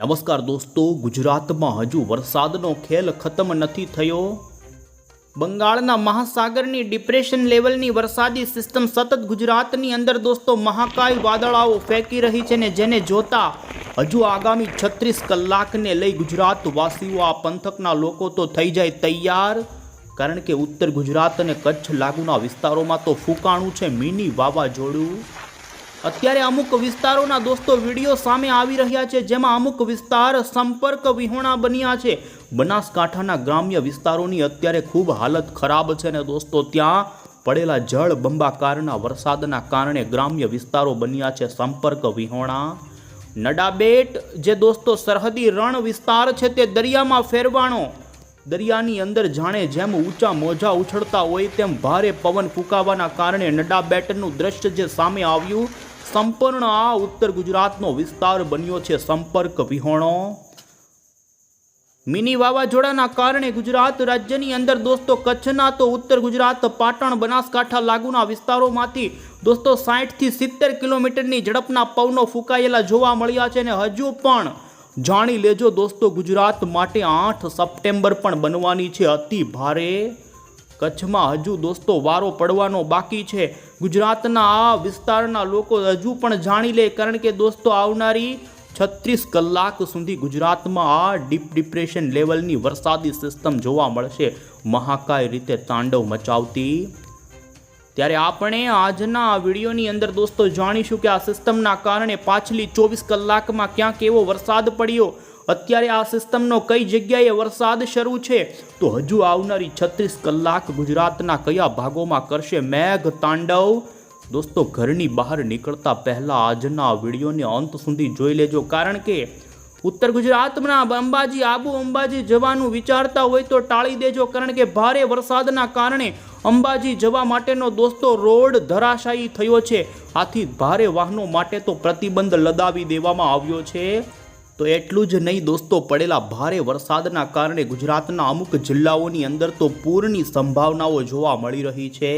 નમસ્કાર દોસ્તો, ગુજરાતમાં હજુ વરસાદનો ખેલ ખતમ નથી થયો. બંગાળના મહાસાગરની ડિપ્રેશન લેવલની વરસાદી સિસ્ટમ સતત ગુજરાતની અંદર દોસ્તો, મહાકાય વાદળાઓ ફેંકી રહી છે ને જેને જોતા હજુ આગામી છત્રીસ કલાકને લઈ ગુજરાતવાસીઓ આ પંથકના લોકો તો થઈ જાય તૈયાર. કારણ કે ઉત્તર ગુજરાત અને કચ્છ લાગુના વિસ્તારોમાં તો ફૂંકાણું છે મિની વાવાઝોડું. અત્યારે અમુક વિસ્તારોના દોસ્તો વીડિયો સામે આવી રહ્યા છે, જેમાં અમુક વિસ્તાર સંપર્ક વિહોણા બન્યા છે. બનાસકાંઠાના ગ્રામ્ય વિસ્તારોની અત્યારે ખૂબ હાલત ખરાબ છે ને દોસ્તો, ત્યાં પડેલા જળ બંબાકારના વરસાદના કારણે ગ્રામ્ય વિસ્તારો બન્યા છે સંપર્ક વિહોણા. નડાબેટ, જે દોસ્તો સરહદી રણ વિસ્તાર છે, તે દરિયામાં ફેરવાણો દરિયાની અંદર જાણે જેમ ઊંચા મોજા ઉછળતા હોય તેમ ભારે પવન ફૂંકાવાના કારણે નડાબેટનું દ્રશ્ય જે સામે આવ્યું, સંપૂર્ણ આ ઉત્તર ગુજરાતનો વિસ્તાર બન્યો છે સંપર્ક વિહોણો. મિની વાવાઝોડાના કારણે ગુજરાત રાજ્યની અંદર દોસ્તો કચ્છના તો ઉત્તર ગુજરાત પાટણ બનાસકાંઠા લાગુના વિસ્તારોમાંથી દોસ્તો સાહીઠથી સિત્તેર કિલોમીટરની ઝડપના પવનો ફૂંકાયેલા જોવા મળ્યા છે અને હજુ પણ જાણી લેજો દોસ્તો, ગુજરાત માટે આઠ સપ્ટેમ્બર પણ બનવાની છે. અતિ ભારે કચ્છમાં હજુ દોસ્તો વારો પડવાનો બાકી છે. ગુજરાતના આ વિસ્તારના લોકો હજુ પણ જાણી લે, કારણ કે દોસ્તો આવનારી છત્રીસ કલાક સુધી ગુજરાતમાં આ ડીપ ડિપ્રેશન લેવલની વરસાદી સિસ્ટમ જોવા મળશે. મહાકાય રીતે તાંડવ મચાવતી ત્યારે આપણે આજના આ વિડીયોની અંદર દોસ્તો જાણીશું કે આ સિસ્ટમના કારણે પાછલી ચોવીસ કલાકમાં ક્યાં કેવો વરસાદ પડ્યો. અત્યારે આ સિસ્ટમનો કઈ જગ્યાએ વરસાદ શરૂ છે? તો હજુ આવનારી છત્રીસ કલાક ગુજરાતના કયા ભાગોમાં કરશે મેઘ તાંડવ? દોસ્તો ઘરની બહાર નીકળતા પહેલાં આજના વિડીયોને અંત સુધી જોઈ લેજો. કારણ કે ઉત્તર ગુજરાતના અંબાજી, આબુ અંબાજી જવાનું વિચારતા હોય તો ટાળી દેજો. કારણ કે ભારે વરસાદના કારણે અંબાજી જવા માટેનો દોસ્તો રોડ ધરાશાયી થયો છે. આથી ભારે વાહનો માટે તો પ્રતિબંધ લદાવી દેવામાં આવ્યો છે. તો એટલું જ નહીં દોસ્તો, પડેલા ભારે વરસાદના કારણે ગુજરાતના અમુક જિલ્લાઓની અંદર તો પૂરની સંભાવનાઓ જોવા મળી રહી છે.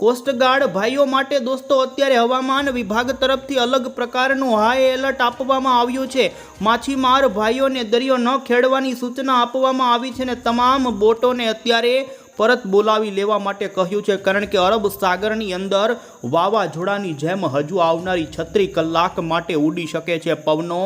કોસ્ટગાર્ડ ભાઈઓ માટે દોસ્તો, અત્યારે હવામાન વિભાગ તરફથી અલગ પ્રકારનું હાઈ એલર્ટ આપવામાં આવ્યું છે. માછીમાર ભાઈઓને દરિયો ન ખેડવાની સૂચના આપવામાં આવી છે ને તમામ બોટોને અત્યારે પરત બોલાવી લેવા માટે કહ્યું છે, કારણ કે અરબ સાગરની અંદર વાવાઝોડાની જેમ હજુ આવનારી છત્રી કલાક માટે ઉડી શકે છે. પવનો,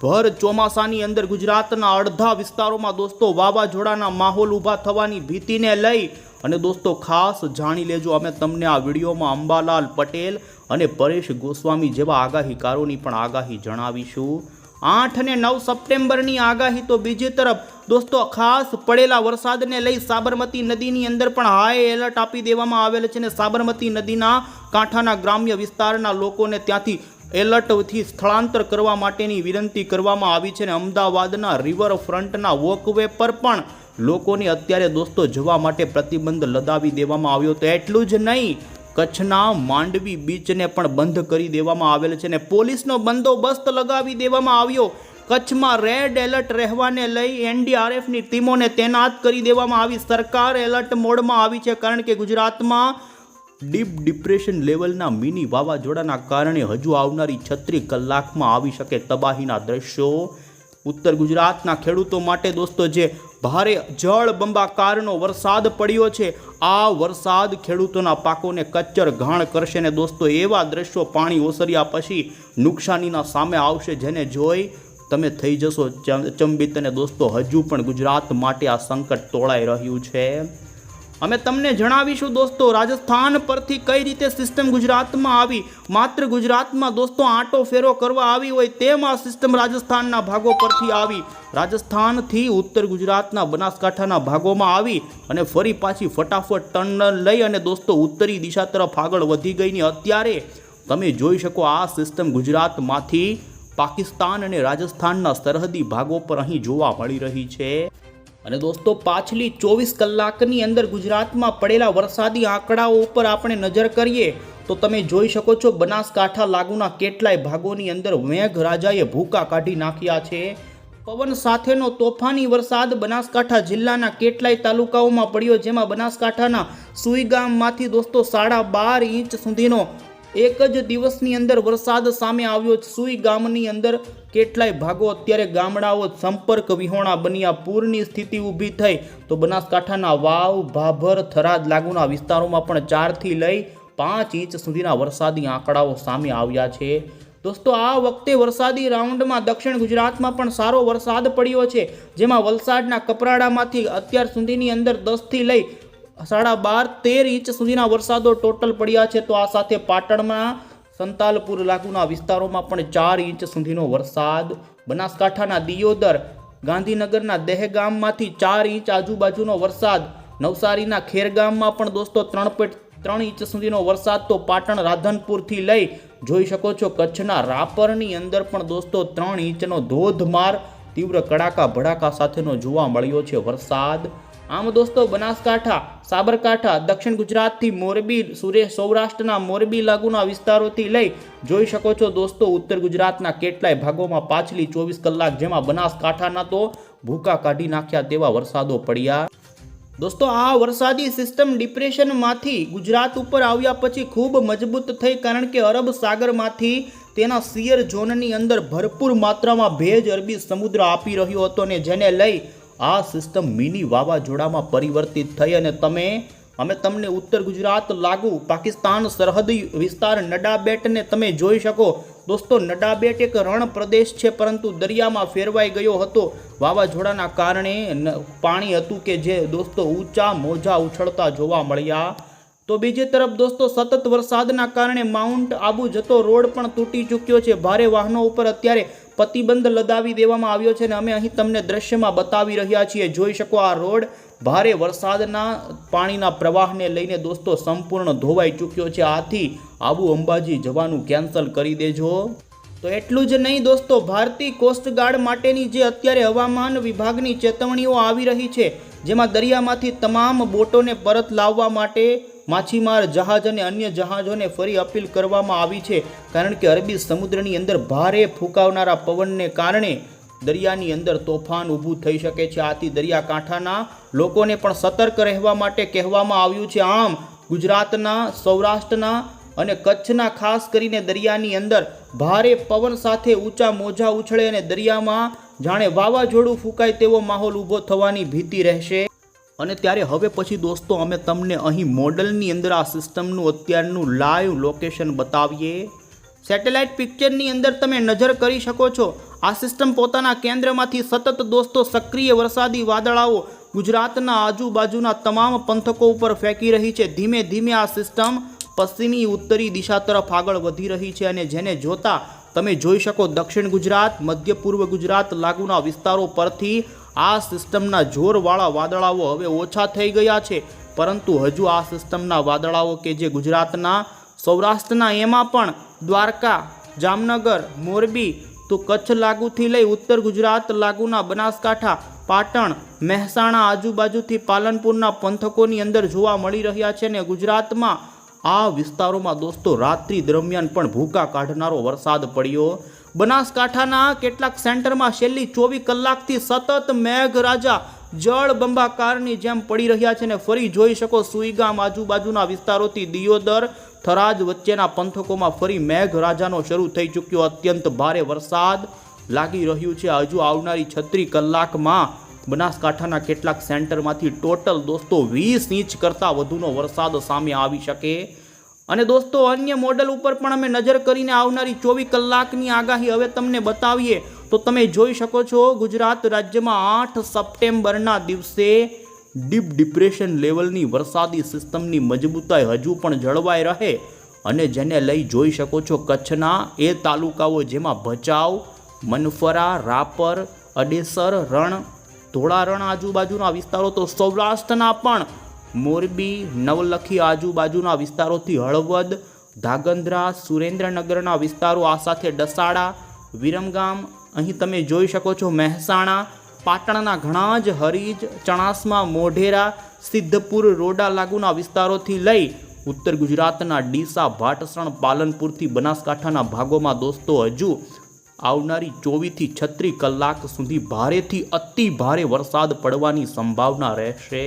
ભર ચોમાસાની અંદર ગુજરાતના અડધા વિસ્તારોમાં દોસ્તો, વાવાઝોડાના માહોલ ઊભા થવાની ભીતિને લઈ અને દોસ્તો, ખાસ જાણી લેજો, અમે તમને આ વિડીયોમાં અંબાલાલ પટેલ અને પરેશ ગોસ્વામી જેવા આગાહીકારોની પણ આગાહી જણાવીશું. આઠ અને નવ સપ્ટેમ્બરની આગાહી તો બીજી તરફ. દોસ્તો, ખાસ પડેલા વરસાદને લઈ સાબરમતી નદીની અંદર પણ હાઈ એલર્ટ આપી દેવામાં આવેલ છે અને સાબરમતી નદીના કાંઠાના ગ્રામ્ય વિસ્તારના લોકોને ત્યાંથી એલર્ટથી સ્થળાંતર કરવા માટેની વિનંતી કરવામાં આવી છે અને અમદાવાદના રિવર ફ્રન્ટના વોકવે પર પણ લોકોને અત્યારે દોસ્તો જવા માટે પ્રતિબંધ લદાવી દેવામાં આવ્યો. તો એટલું જ નહીં કચ્છના માંડવી બીચને પણ બંધ કરી દેવામાં આવેલ છે અને પોલીસનો બંદોબસ્ત લગાવી દેવામાં આવ્યો. કચ્છમાં રેડ એલર્ટ રહેવાને લઈ એનડીઆરએફની ટીમોને તૈનાત કરી દેવામાં આવી. સરકાર એલર્ટ મોડમાં આવી છે કારણ કે ગુજરાતમાં ડીપ ડિપ્રેશન લેવલના મિની વાવાઝોડાના કારણે હજુ આવનારી છત્રી કલાકમાં આવી શકે તબાહીના દ્રશ્યો. ઉત્તર ગુજરાતના ખેડૂતો માટે દોસ્તો, જે ભારે જળ બંબાકારનો વરસાદ પડ્યો છે. આ વરસાદ ખેડૂતોના પાકોને કચ્ચર ઘાણ કરશે ને દોસ્તો, એવા દ્રશ્યો પાણી ઓસર્યા પછી નુકસાનીના સામે આવશે જેને જોઈ તમે થઈ જશો ચંબિત અને દોસ્તો, હજુ પણ ગુજરાત માટે આ સંકટ તોળાઈ રહ્યું છે. અમે તમને જણાવીશું દોસ્તો, રાજસ્થાન પરથી કઈ રીતે સિસ્ટમ ગુજરાતમાં આવી? માત્ર ગુજરાતમાં દોસ્તો આંટો ફેરો કરવા આવી હોય તેમ સિસ્ટમ રાજસ્થાનના ભાગો પરથી આવી. રાજસ્થાનથી ઉત્તર ગુજરાતના બનાસકાંઠાના ભાગોમાં આવી અને ફરી પાછી ફટાફટ ટર્ન લઈ અને દોસ્તો ઉત્તરી દિશા તરફ આગળ વધી ગઈ ને અત્યારે તમે જોઈ શકો આ સિસ્ટમ ગુજરાતમાંથી પાકિસ્તાન અને રાજસ્થાનના સરહદી ભાગો પર અહીં જોવા મળી રહી છે. અને દોસ્તો, પાછલી ચોવીસ કલાકની અંદર ગુજરાતમાં પડેલા વરસાદી આંકડાઓ ઉપર આપણે નજર કરીએ તો તમે જોઈ શકો છો, બનાસકાંઠા લાગુના કેટલાય ભાગોની અંદર મેઘરાજાએ ભૂકા કાઢી નાખ્યા છે. પવન સાથેનો તોફાની વરસાદ બનાસકાંઠા જિલ્લાના કેટલાય તાલુકાઓમાં પડ્યો, જેમાં બનાસકાંઠાના સુઈ ગામમાંથી દોસ્તો સાડા બાર ઇંચ સુધીનો એક જ દિવસની અંદર વરસાદ સામે આવ્યો. સુઈ ગામની અંદર કેટલાય ભાગો અત્યારે ગામડાઓ સંપર્ક વિહોણા બન્યા. પૂરની સ્થિતિ ઊભી થઈ તો બનાસકાંઠાના વાવ, ભાભર, થરાદ લાગુના વિસ્તારોમાં પણ ચારથી લઈ પાંચ ઇંચ સુધીના વરસાદી આંકડાઓ સામે આવ્યા છે. દોસ્તો, આ વખતે વરસાદી રાઉન્ડમાં દક્ષિણ ગુજરાતમાં પણ સારો વરસાદ પડ્યો છે. જેમાં વલસાડના કપરાડામાંથી અત્યાર સુધીની અંદર દસથી લઈ સાડા બાર તેર ઇંચ સુધીના વરસાદો ટોટલ પડ્યા છે. તો આ સાથે પાટણમાં સંતાલપુર લાગુના વિસ્તારોમાં પણ ચાર ઇંચ સુધીનો વરસાદ. બનાસકાંઠાના દિયોદર, ગાંધીનગરના દહેગામમાંથી ચાર ઇંચ આજુબાજુનો વરસાદ. નવસારીના ખેરગામમાં પણ દોસ્તો ત્રણ પોઈન્ટ ત્રણ ઇંચ સુધીનો વરસાદ. તો પાટણ, રાધનપુરથી લઈ જોઈ શકો છો કચ્છના રાપરની અંદર પણ દોસ્તો ત્રણ ઇંચનો ધોધમાર તીવ્ર કડાકા ભડાકા સાથેનો જોવા મળ્યો છે વરસાદ. આમ દોસ્તો, બનાસકાંઠા, સાબરકાંઠા, દક્ષિણ ગુજરાતથી મોરબી સુરેશ સૌરાષ્ટ્રના મોરબી લાગુના વિસ્તારોથી લઈ જોઈ શકો છો દોસ્તો, ઉત્તર ગુજરાતના કેટલાય ભાગોમાં પાછલી ચોવીસ કલાક જેમાં બનાસકાંઠાના તો ભૂકા કાઢી નાખ્યા તેવા વરસાદો પડ્યા. દોસ્તો, આ વરસાદી સિસ્ટમ ડિપ્રેશનમાંથી ગુજરાત ઉપર આવ્યા પછી ખૂબ મજબૂત થઈ કારણ કે અરબ સાગરમાંથી તેના સિયર ઝોનની અંદર ભરપૂર માત્રામાં ભેજ અરબી સમુદ્ર આપી રહ્યો હતો ને જેને લઈ આ સિસ્ટમ મિની વાવાઝોડામાં પરિવર્તિત થઈ અને તમે, અમે તમને ઉત્તર ગુજરાત લાગુ, પાકિસ્તાન સરહદી વિસ્તાર નડાબેટને તમે જોઈ શકો. દોસ્તો, નડાબેટ એક રણ પ્રદેશ છે, પરંતુ દરિયામાં ફેરવાઈ ગયો હતો. વાવાઝોડાના કારણે પાણી હતું કે જે, દોસ્તો, ઊંચા મોજા ઉછળતા જોવા મળ્યા. તો બીજી તરફ, દોસ્તો, સતત વરસાદના કારણે માઉન્ટ આબુ જતો રોડ પણ તૂટી ચૂક્યો છે. ભારે વાહનો ઉપર અત્યારે પ્રતિબંધ લદાવી દેવામાં આવ્યો છે અને અમે અહીં તમને દ્રશ્યમાં બતાવી રહ્યા છીએ. જોઈ શકો આ રોડ ભારે વરસાદના પાણીના પ્રવાહને લઈને દોસ્તો સંપૂર્ણ ધોવાઈ ચૂક્યો છે. આથી આબુ અંબાજી જવાનું કેન્સલ કરી દેજો. તો એટલું જ નહીં દોસ્તો ભારતીય કોસ્ટગાર્ડ માટેની જે અત્યારે હવામાન વિભાગની ચેતવણીઓ આવી રહી છે, જેમાં દરિયામાંથી તમામ બોટોને પરત લાવવા માટે માછીમાર, જહાજ અને અન્ય જહાજોને ફરી અપીલ કરવામાં આવી છે. કારણ કે અરબી સમુદ્રની અંદર ભારે ફૂંકાવનારા પવનને કારણે દરિયાની અંદર તોફાન ઊભું થઈ શકે છે. આથી દરિયાકાંઠાના લોકોને પણ સતર્ક રહેવા માટે કહેવામાં આવ્યું છે. આમ, ગુજરાતના, સૌરાષ્ટ્રના અને કચ્છના ખાસ કરીને દરિયાની અંદર ભારે પવન સાથે ઊંચા મોજા ઉછળે અને દરિયામાં જાણે વાવાઝોડું ફૂંકાય તેવો માહોલ ઊભો થવાની ભીતિ રહેશે. અને ત્યારે હવે પછી દોસ્તો અમે તમને અહીં મોડલની અંદર આ સિસ્ટમનું અત્યારનું લાઈવ લોકેશન બતાવીએ. સેટેલાઇટ પિક્ચરની અંદર તમે નજર કરી શકો છો. આ સિસ્ટમ પોતાના કેન્દ્રમાંથી સતત દોસ્તો સક્રિય વરસાદી વાદળાઓ ગુજરાતના આજુબાજુના તમામ પંથકો ઉપર ફેંકી રહી છે. ધીમે ધીમે આ સિસ્ટમ પશ્ચિમી ઉત્તરી દિશા તરફ આગળ વધી રહી છે અને જેને જોતા તમે જોઈ શકો દક્ષિણ ગુજરાત, મધ્ય પૂર્વ ગુજરાત લાગુના વિસ્તારો પરથી આ સિસ્ટમના જોરવાળા વાદળાઓ હવે ઓછા થઈ ગયા છે. પરંતુ હજુ આ સિસ્ટમના વાદળાઓ કે જે ગુજરાતના, સૌરાષ્ટ્રના, એમાં પણ દ્વારકા, જામનગર, મોરબી તો કચ્છ લાગુથી લઈ ઉત્તર ગુજરાત લાગુના બનાસકાંઠા, પાટણ, મહેસાણા આજુબાજુથી પાલનપુરના પંથકોની અંદર જોવા મળી રહ્યા છે ને ગુજરાતમાં. આ વિસ્તારોમાં દોસ્તો, રાત્રિ દરમિયાન પણ ભૂકા કાઢનારો વરસાદ પડ્યો. બનાસકાંઠાના કેટલાક સેન્ટરમાં છેલ્લી ચોવીસ કલાકથી સતત મેઘરાજા જળ બંબાકારની જેમ પડી રહ્યા છે ને ફરી જોઈ શકો સુઈગામ આજુબાજુના વિસ્તારોથી દિયોદર થરાજ વચ્ચેના પંથકોમાં ફરી મેઘરાજાનો શરૂ થઈ ચૂક્યો. અત્યંત ભારે વરસાદ લાગી રહ્યું છે. હજુ આવનારી છત્રીસ કલાકમાં બનાસકાંઠાના કેટલાક સેન્ટરમાંથી ટોટલ દોસ્તો વીસ ઇંચ કરતાં વધુનો વરસાદ સામે આવી શકે. અને દોસ્તો, અન્ય મોડલ ઉપર પણ અમે નજર કરીને આવનારી ચોવીસ કલાકની આગાહી હવે તમને બતાવીએ. તો તમે જોઈ શકો છો, ગુજરાત રાજ્યમાં આઠ સપ્ટેમ્બરના દિવસે ડીપ ડિપ્રેશન લેવલની વરસાદી સિસ્ટમની મજબૂતાઈ હજુ પણ જળવાઈ રહે. અને જેને લઈ જોઈ શકો છો કચ્છના એ તાલુકાઓ જેમાં ભચાઉ, મનફરા, રાપર, અડેસર, રણ, ધોળારણ આજુબાજુના વિસ્તારો. તો સૌરાષ્ટ્રના પણ મોરબી, નવલખી આજુબાજુના વિસ્તારોથી હળવદ ધાગંદ્રા સુરેન્દ્રનગરના વિસ્તારો આ સાથે ડસાડા, વિરમગામ, અહીં તમે જોઈ શકો છો મહેસાણા, પાટણના ઘણા જ હરીજ, ચણાસમા મોઢેરા, સિદ્ધપુર, રોડા લાગુના વિસ્તારોથી લઈ ઉત્તર ગુજરાતના ડીસા, ભાટસણ, પાલનપુરથી બનાસકાંઠાના ભાગોમાં દોસ્તો, હજુ આવનારી ચોવીસથી છત્રીસ કલાક સુધી ભારેથી અતિ ભારે વરસાદ પડવાની સંભાવના રહેશે.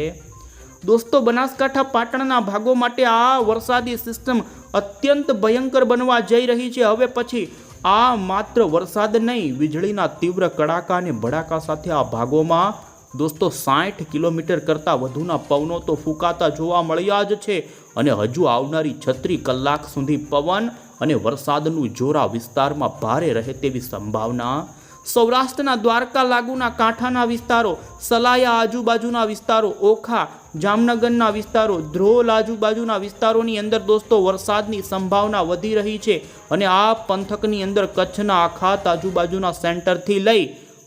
દોસ્તો, બનાસકાંઠા પાટણના ભાગો માટે આ વરસાદી સિસ્ટમ અત્યંત ભયંકર બનવા જઈ રહી છે. હવે પછી આ માત્ર વરસાદ નહીં, વીજળીના તીવ્ર કડાકા અને ભડાકા સાથે આ ભાગોમાં દોસ્તો, સાઠ કિલોમીટર કરતાં વધુના પવનો તો ફૂંકાતા જોવા મળ્યા જ છે અને હજુ આવનારી છત્રી કલાક સુધી પવન અને વરસાદનું જોરા વિસ્તારમાં ભારે રહે તેવી સંભાવના. સૌરાષ્ટ્રના દ્વારકા લાગુના કાંઠાના વિસ્તારો, સલાયા આજુબાજુના વિસ્તારો ઓખા જામનગરના વિસ્તારો ધ્રોલ આજુબાજુના વિસ્તારોની અંદર દોસ્તો, વરસાદની સંભાવના વધી રહી છે અને આ પંથકની અંદર કચ્છના આખાત આજુબાજુના સેન્ટરથી લઈ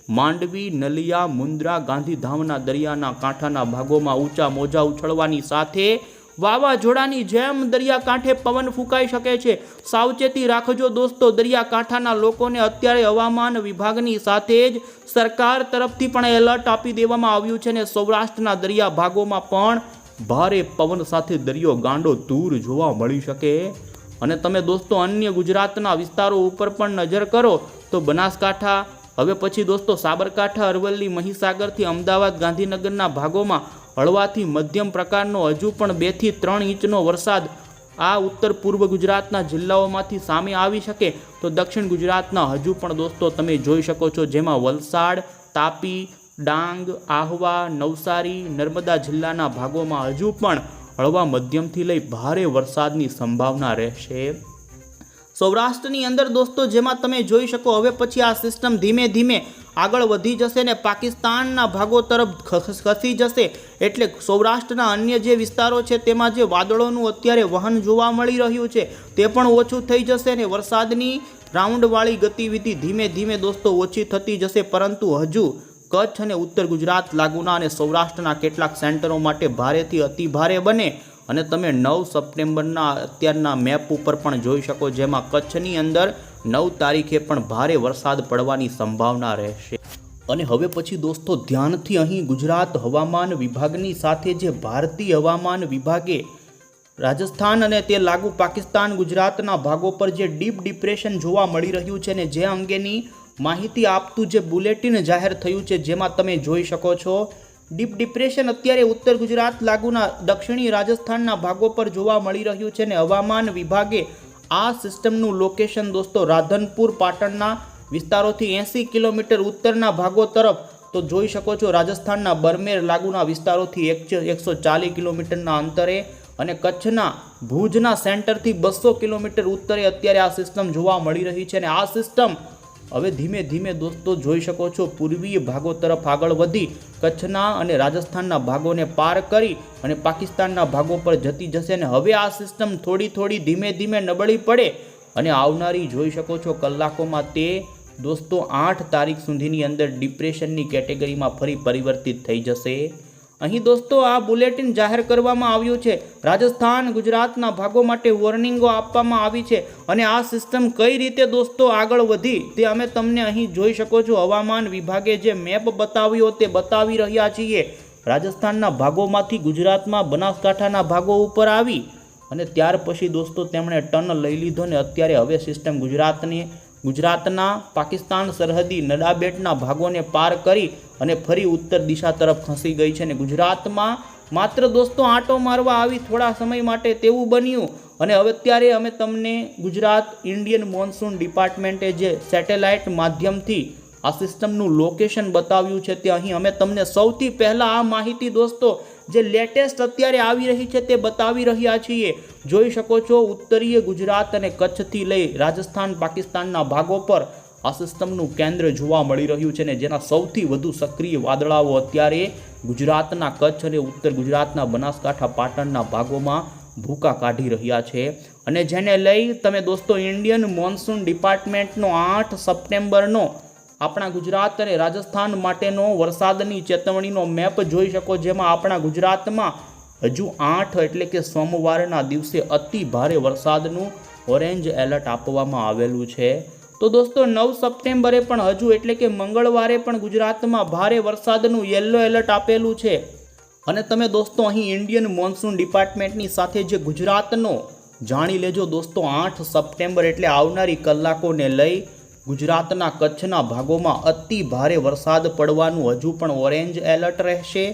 માંડવી, નલિયા, મુન્દ્રા, ગાંધીધામના દરિયાના કાંઠાના ભાગોમાં ઊંચા મોજા ઉછળવાની સાથે વાવાઝોડાની જેમ દરિયાકાંઠે પવન ફૂંકાઈ શકે છે. સાવચેતી રાખજો દોસ્તો, દરિયાકાંઠાના લોકોને અત્યારે હવામાન વિભાગની સાથે જ સરકાર તરફથી પણ એલર્ટ આપી દેવામાં આવ્યું છે અને સૌરાષ્ટ્રના દરિયા ભાગોમાં પણ ભારે પવન સાથે દરિયો ગાંડો દૂર જોવા મળી શકે. અને તમે દોસ્તો અન્ય ગુજરાતના વિસ્તારો ઉપર પણ નજર કરો તો બનાસકાંઠા, હવે પછી દોસ્તો સાબરકાંઠા, અરવલ્લી, મહીસાગરથી અમદાવાદ, ગાંધીનગરના ભાગોમાં હળવાથી મધ્યમ પ્રકારનો હજુ પણ બેથી ત્રણ ઇંચનો વરસાદ આ ઉત્તર પૂર્વ ગુજરાતના જિલ્લાઓમાંથી સામે આવી શકે તો દક્ષિણ ગુજરાતના હજુ પણ દોસ્તો તમે જોઈ શકો છો જેમાં વલસાડ, તાપી, ડાંગ, આહવા, નવસારી, નર્મદા જિલ્લાના ભાગોમાં હજુ પણ હળવા મધ્યમથી લઈ ભારે વરસાદની સંભાવના રહેશે. સૌરાષ્ટ્રની અંદર દોસ્તો જેમાં તમે જોઈ શકો હવે પછી આ સિસ્ટમ ધીમે ધીમે આગળ વધી જશે ને પાકિસ્તાનના ભાગો તરફ ખસી જશે. એટલે સૌરાષ્ટ્રના અન્ય જે વિસ્તારો છે, તેમાં જે વાદળોનું અત્યારે વહન જોવા મળી રહ્યું છે, તે પણ ઓછું થઈ જશે ને વરસાદની રાઉન્ડવાળી ગતિવિધિ ધીમે ધીમે દોસ્તો ઓછી થતી જશે. પરંતુ હજુ કચ્છ અને ઉત્તર ગુજરાત, લાગુના અને સૌરાષ્ટ્રના કેટલાક સેન્ટરો માટે ભારેથી અતિ ભારે બને. અને તમે નવ સપ્ટેમ્બરના અત્યારના મેપ ઉપર પણ જોઈ શકો, જેમાં કચ્છની અંદર નવ તારીખે પણ ભારે વરસાદ પડવાની સંભાવના રહેશે. અને હવે પછી દોસ્તો ધ્યાનથી અહીં ગુજરાત હવામાન વિભાગની સાથે જે ભારતીય હવામાન વિભાગે રાજસ્થાન અને તે લાગુ પાકિસ્તાન ગુજરાતના ભાગો પર જે ડીપ ડિપ્રેશન જોવા મળી રહ્યું છે ને જે અંગેની માહિતી આપતું જે બુલેટિન જાહેર થયું છે જેમાં તમે જોઈ શકો છો, ડીપ ડિપ્રેશન અત્યારે ઉત્તર ગુજરાત લાગુના દક્ષિણી રાજસ્થાનના ભાગો પર જોવા મળી રહ્યું છે ને હવામાન વિભાગે આ સિસ્ટમનું લોકેશન દોસ્તો રાધનપુર, પાટણના વિસ્તારોથી એંસી કિલોમીટર ઉત્તરના ભાગો તરફ. તો જોઈ શકો છો રાજસ્થાનના બરમેર લાગુના વિસ્તારોથી એકસો ચાલીસ કિલોમીટરના અંતરે અને કચ્છના ભુજના સેન્ટરથી બસો કિલોમીટર ઉત્તરે અત્યારે આ સિસ્ટમ જોવા મળી રહી છે અને આ સિસ્ટમ હવે ધીમે ધીમે દોસ્તો જોઈ શકો છો, પૂર્વીય ભાગો તરફ આગળ વધી, કચ્છના અને રાજસ્થાનના ભાગોને પાર કરી અને પાકિસ્તાનના ભાગો પર જતી જશે અને હવે આ સિસ્ટમ થોડી થોડી ધીમે ધીમે નબળી પડે અને આવનારી જોઈ શકો છો કલાકોમાં તે દોસ્તો આઠ તારીખ સુધીની અંદર ડિપ્રેશનની કેટેગરીમાં ફરી પરિવર્તિત થઈ જશે. અહીં દોસ્તો આ બુલેટિન જાહેર કરવામાં આવ્યું છે. રાજસ્થાન, ગુજરાતના ભાગો માટે વોર્નિંગો આપવામાં આવી છે અને આ સિસ્ટમ કઈ રીતે દોસ્તો આગળ વધી તે અમે તમને અહીં જોઈ શકો છો. હવામાન વિભાગે જે મેપ બતાવ્યો તે બતાવી રહ્યા છીએ. રાજસ્થાનના ભાગોમાંથી ગુજરાતમાં બનાસકાંઠાના ભાગો ઉપર આવી અને ત્યાર પછી દોસ્તો તેમણે ટર્ન લઈ લીધો ને અત્યારે હવે સિસ્ટમ ગુજરાતની ગુજરાતના પાકિસ્તાન સરહદી નડાબેટના ભાગોને પાર કરી અને ફરી ઉત્તર દિશા તરફ ખસી ગઈ છે અને ગુજરાતમાં માત્ર દોસ્તો આંટો મારવા આવી થોડા સમય માટે તેવું બન્યું. અને હવે અત્યારે અમે તમને ગુજરાત ઇન્ડિયન મોન્સૂન ડિપાર્ટમેન્ટે જે સેટેલાઇટ માધ્યમથી આ સિસ્ટમનું લોકેશન બતાવ્યું છે તે અહીં અમે તમને સૌથી પહેલાં આ માહિતી દોસ્તો જે લેટેસ્ટ અત્યારે આવી રહી છે તે બતાવી રહ્યા છીએ. જોઈ શકો છો, ઉત્તરીય ગુજરાત અને કચ્છથી લઈ રાજસ્થાન, પાકિસ્તાનના ભાગો પર આ સિસ્ટમનું કેન્દ્ર જોવા મળી રહ્યું છે ને જેના સૌથી વધુ સક્રિય વાદળાઓ અત્યારે ગુજરાતના કચ્છ અને ઉત્તર ગુજરાતના બનાસકાંઠા, પાટણના ભાગોમાં ભૂકા કાઢી રહ્યા છે. અને જેને લઈ તમે દોસ્તો, ઇન્ડિયન મોન્સૂન ડિપાર્ટમેન્ટનો આઠ સપ્ટેમ્બરનો આપણા ગુજરાત અને રાજસ્થાન માટેનો વરસાદની ચેતવણીનો મેપ જોઈ શકો જેમાં આપણા ગુજરાતમાં હજુ આઠ એટલે કે સોમવારના દિવસે અતિ ભારે વરસાદનું ઓરેન્જ એલર્ટ આપવામાં આવેલું છે. તો દોસ્તો, નવ સપ્ટેમ્બરે પણ હજુ એટલે કે મંગળવારે પણ ગુજરાતમાં ભારે વરસાદનું યલો એલર્ટ આપેલું છે. અને તમે દોસ્તો, અહીં ઇન્ડિયન મોન્સૂન ડિપાર્ટમેન્ટની સાથે જે ગુજરાતનો જાણી લેજો દોસ્તો, આઠ સપ્ટેમ્બર એટલે આવનારી કલાકોને લઈ ગુજરાતના કચ્છના ભાગોમાં અતિ ભારે વરસાદ પડવાનું હજુ પણ ઓરેન્જ એલર્ટ રહેશે.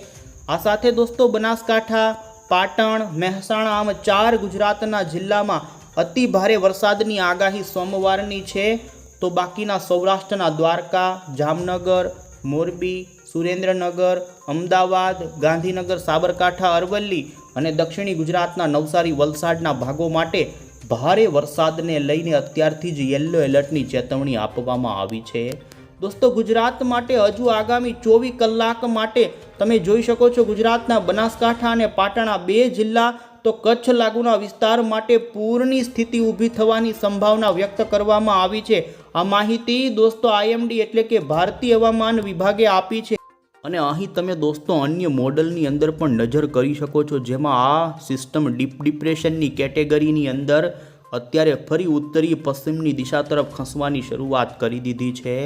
આ સાથે દોસ્તો બનાસકાંઠા, પાટણ, મહેસાણા આમ ચાર ગુજરાતના જિલ્લામાં અતિ ભારે વરસાદની આગાહી સોમવારની છે. તો બાકીના સૌરાષ્ટ્રના દ્વારકા, જામનગર, મોરબી, સુરેન્દ્રનગર, અમદાવાદ, ગાંધીનગર, સાબરકાંઠા, અરવલ્લી અને દક્ષિણી ગુજરાતના નવસારી, વલસાડના ભાગો માટે ભારે વરસાદને લઈને અત્યારથી જ યલો એલર્ટની ચેતવણી આપવામાં આવી છે. દોસ્તો, ગુજરાત માટે હજુ આગામી ચોવીસ કલાક માટે તમે જોઈ શકો છો ગુજરાતના બનાસકાંઠા અને પાટણા બે જિલ્લા તો કચ્છ લાગુના વિસ્તાર માટે પૂરની સ્થિતિ ઊભી થવાની સંભાવના વ્યક્ત કરવામાં આવી છે. આ માહિતી દોસ્તો, આઈએમડી એટલે કે ભારતીય હવામાન વિભાગે આપી છે. અને અહીં તમે દોસ્તો અન્ય મોડલની અંદર પણ નજર કરી શકો છો, જેમાં આ સિસ્ટમ ડીપ ડિપ્રેશનની કેટેગરીની અંદર અત્યારે ફરી ઉત્તરી પશ્ચિમની દિશા તરફ ખસવાની શરૂઆત કરી દીધી છે.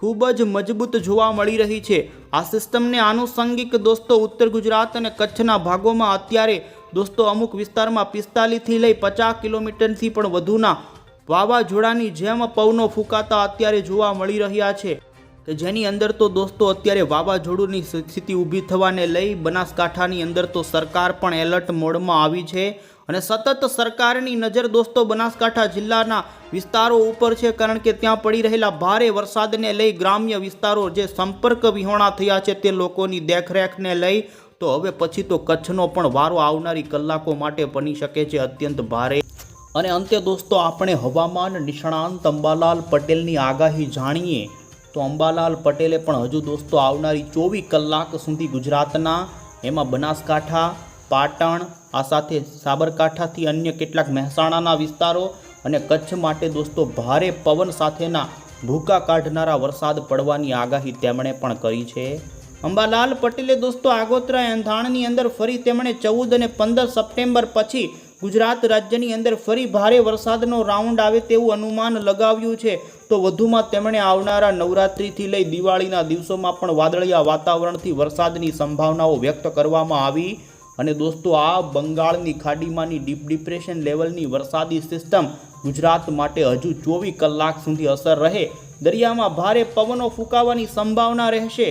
ખૂબ જ મજબૂત જોવા મળી રહી છે. આ સિસ્ટમને આનુષંગિક દોસ્તો ઉત્તર ગુજરાત અને કચ્છના ભાગોમાં અત્યારે દોસ્તો અમુક વિસ્તારમાં પિસ્તાલીસથી લઈ પચાસ કિલોમીટરથી પણ વધુના વાવાઝોડાની જેમ પવનો ફૂંકાતા અત્યારે જોવા મળી રહ્યા છે. જેની અંદર તો દોસ્તો અત્યારે વાવાઝોડુંની સ્થિતિ ઊભી થવાને લઈ બનાસકાંઠાની અંદર તો સરકાર પણ એલર્ટ મોડમાં આવી છે. અને સતત સરકારની નજર દોસ્તો બનાસકાંઠા જિલ્લાના વિસ્તારો ઉપર છે, કારણ કે ત્યાં પડી રહેલા ભારે વરસાદને લઈ ગ્રામ્ય વિસ્તારો જે સંપર્ક વિહોણા થયા છે તે લોકોની દેખરેખને લઈ, તો હવે પછી તો કચ્છનો પણ વારો આવનારી કલાકો માટે બની શકે છે અત્યંત ભારે. અને અંતે દોસ્તો આપણે હવામાન નિષ્ણાંત અંબાલાલ પટેલની આગાહી જાણીએ. તો અંબાલાલ પટેલે પણ હજુ દોસ્તો આવનારી ચોવીસ કલાક સુધી ગુજરાતના, એમાં બનાસકાંઠા, પાટણ, આ સાથે સાબરકાંઠાથી અન્ય કેટલાક મહેસાણાના વિસ્તારો અને કચ્છ માટે દોસ્તો ભારે પવન સાથેના ભૂકા કાઢનારા વરસાદ પડવાની આગાહી તેમણે પણ કરી છે. અંબાલાલ પટેલે દોસ્તો આગોતરા એંધાણની અંદર ફરી તેમણે ચૌદ અને પંદર સપ્ટેમ્બર પછી ગુજરાત રાજ્યની અંદર ફરી ભારે વરસાદનો રાઉન્ડ આવે તેવું અનુમાન લગાવ્યું છે. તો વધુમાં તેમણે આવનારા નવરાત્રિથી લઈ દિવાળીના દિવસોમાં પણ વાદળિયા વાતાવરણથી વરસાદની સંભાવનાઓ વ્યક્ત કરવામાં આવી. અને દોસ્તો, આ બંગાળની ખાડીમાંની ડીપ ડિપ્રેશન લેવલની વરસાદી સિસ્ટમ ગુજરાત માટે હજુ ચોવીસ કલાક સુધી અસર રહે. દરિયામાં ભારે પવનો ફૂંકાવાની સંભાવના રહેશે.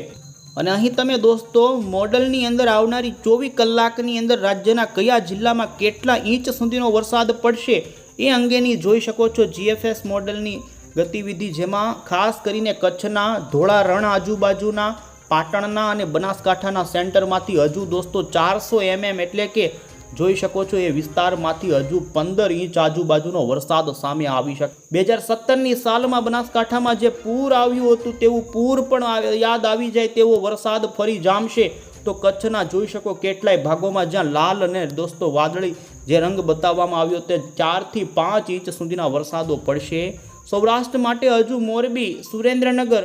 અને અહીં તમે દોસ્તો, મોડલની અંદર આવનારી ચોવીસ કલાકની અંદર રાજ્યના કયા જિલ્લામાં કેટલા ઇંચ સુધીનો વરસાદ પડશે એ અંગેની જોઈ શકો છો જીએફએસ મોડલની ગતિવિધિ જેમાં ખાસ કરીને કચ્છના ધોળા રણ આજુબાજુના, પાટણના અને બનાસકાંઠાના સેન્ટરમાંથી હજુ દોસ્તો ચારસો એમએમ એટલે કે જોઈ શકો છો એ વિસ્તારમાંથી હજુ પંદર ઇંચ આજુબાજુનો વરસાદ સામે આવી શકે બે હજાર સત્તરની સાલમાં બનાસકાંઠામાં જે પૂર આવ્યું હતું તેવું પૂર પણ યાદ આવી જાય તેવો વરસાદ ફરી જામશે. તો કચ્છના જોઈ શકો કેટલાય ભાગોમાં જ્યાં લાલ અને દોસ્તો વાદળી જે રંગ બતાવવામાં આવ્યો તે ચારથી પાંચ ઇંચ સુધીના વરસાદો પડશે. સૌરાષ્ટ્ર માટે હજુ મોરબી સુરેન્દ્રનગર